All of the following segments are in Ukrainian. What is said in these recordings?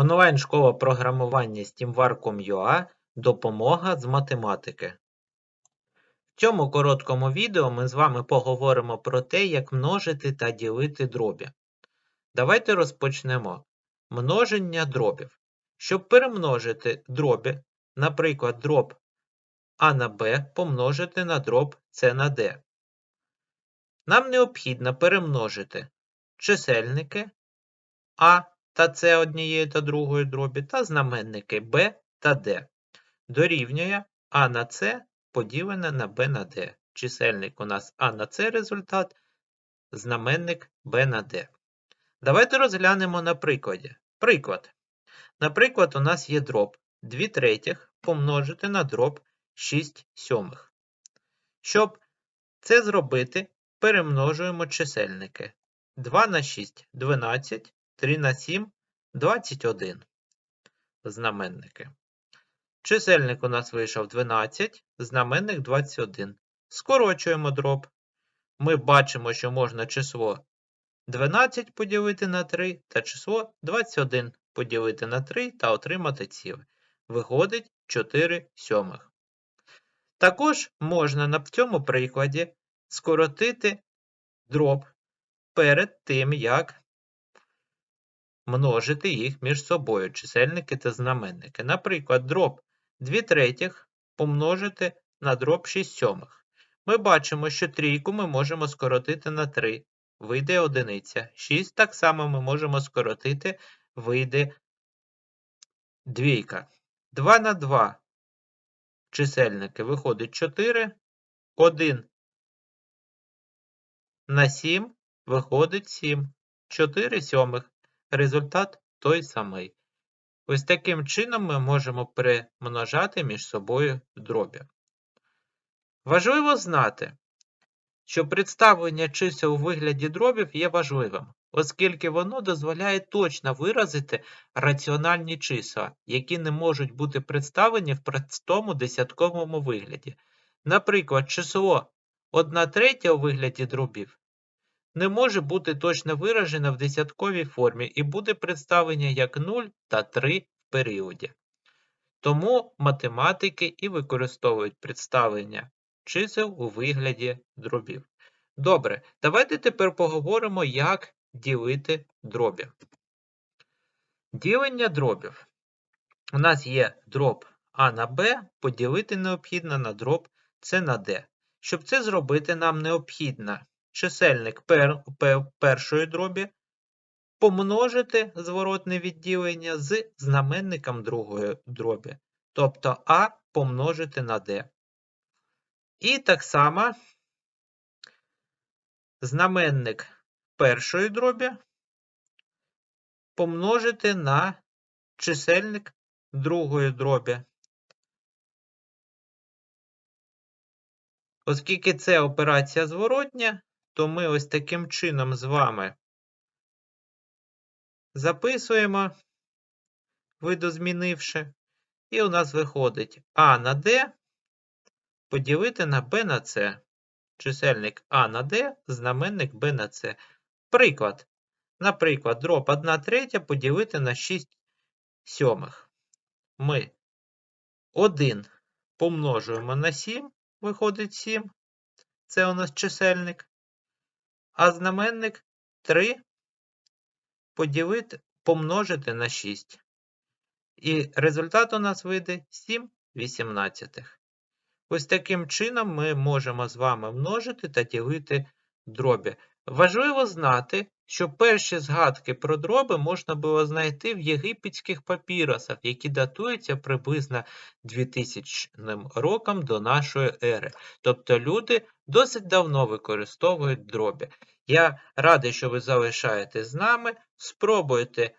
Онлайн-школа програмування SteamWar.com.ua Допомога з математики. В цьому короткому відео ми з вами поговоримо про те, як множити та ділити дробі. Давайте розпочнемо. Множення дробів. Щоб перемножити дробі, наприклад, дроб А на Б помножити на дроб С на Д. Нам необхідно перемножити чисельники А та С однієї та другої дробі та знаменники Б та Д. Дорівнює А на С поділене на Б на Д. Чисельник у нас А на С результат, знаменник Б на Д. Давайте розглянемо на прикладі. Приклад. Наприклад, у нас є дроб 2 третіх помножити на дроб 6 сьомих. Щоб це зробити, перемножуємо чисельники. 2 на 6 – 12, 3 на 7 – 21. Знаменники. Чисельник у нас вийшов 12, знаменник 21. Скорочуємо дроб. Ми бачимо, що можна число 12 поділити на 3 та число 21 поділити на 3 та отримати ціле. Виходить 4 сьомих. Також можна на цьому прикладі скоротити дроб перед тим, як множити їх між собою, чисельники та знаменники. Наприклад, дроб 2 третіх помножити на дроб 6 сьомих. Ми бачимо, що трійку ми можемо скоротити на 3, вийде одиниця. 6 так само ми можемо скоротити, вийде двійка. 2 на 2 чисельники виходить 4, 1 на 7 виходить 7, 4 сьомих. Результат той самий. Ось таким чином ми можемо перемножати між собою дробі. Важливо знати, що представлення чисел у вигляді дробів є важливим, оскільки воно дозволяє точно виразити раціональні числа, які не можуть бути представлені в простому десятковому вигляді. Наприклад, число 1 третя у вигляді дробів не може бути точно виражене в десятковій формі і буде представлення як 0 та 3 в періоді. Тому математики і використовують представлення чисел у вигляді дробів. Добре, давайте тепер поговоримо, як ділити дробі. Ділення дробів. У нас є дроб А на Б, поділити необхідно на дроб С на Д. Щоб це зробити, нам необхідно чисельник пер, пер, першої дробі помножити зворотне відділення з знаменником другої дробі, тобто А помножити на Д. І так само знаменник першої дробі помножити на чисельник другої дробі. Оскільки це операція зворотня, то ми ось таким чином з вами записуємо, видозмінивши, і у нас виходить А на Д поділити на Б на С. Чисельник А на Д, знаменник Б на С. Приклад. Наприклад, дроб 1 третя поділити на 6 сьомих. Ми 1 помножуємо на 7, виходить 7. Це у нас чисельник а знаменник 3 поділити, помножити на 6. І результат у нас вийде 7 вісімнадцятих. Ось таким чином ми можемо з вами множити та ділити дробі. Важливо знати, що перші згадки про дроби можна було знайти в єгипетських папіросах, які датуються приблизно 2000 роком до нашої ери. Тобто люди досить давно використовують дробі. Я радий, що ви залишаєтесь з нами. Спробуйте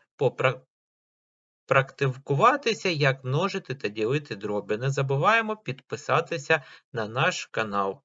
попрактикуватися, як множити та ділити дроби. Не забуваємо підписатися на наш канал.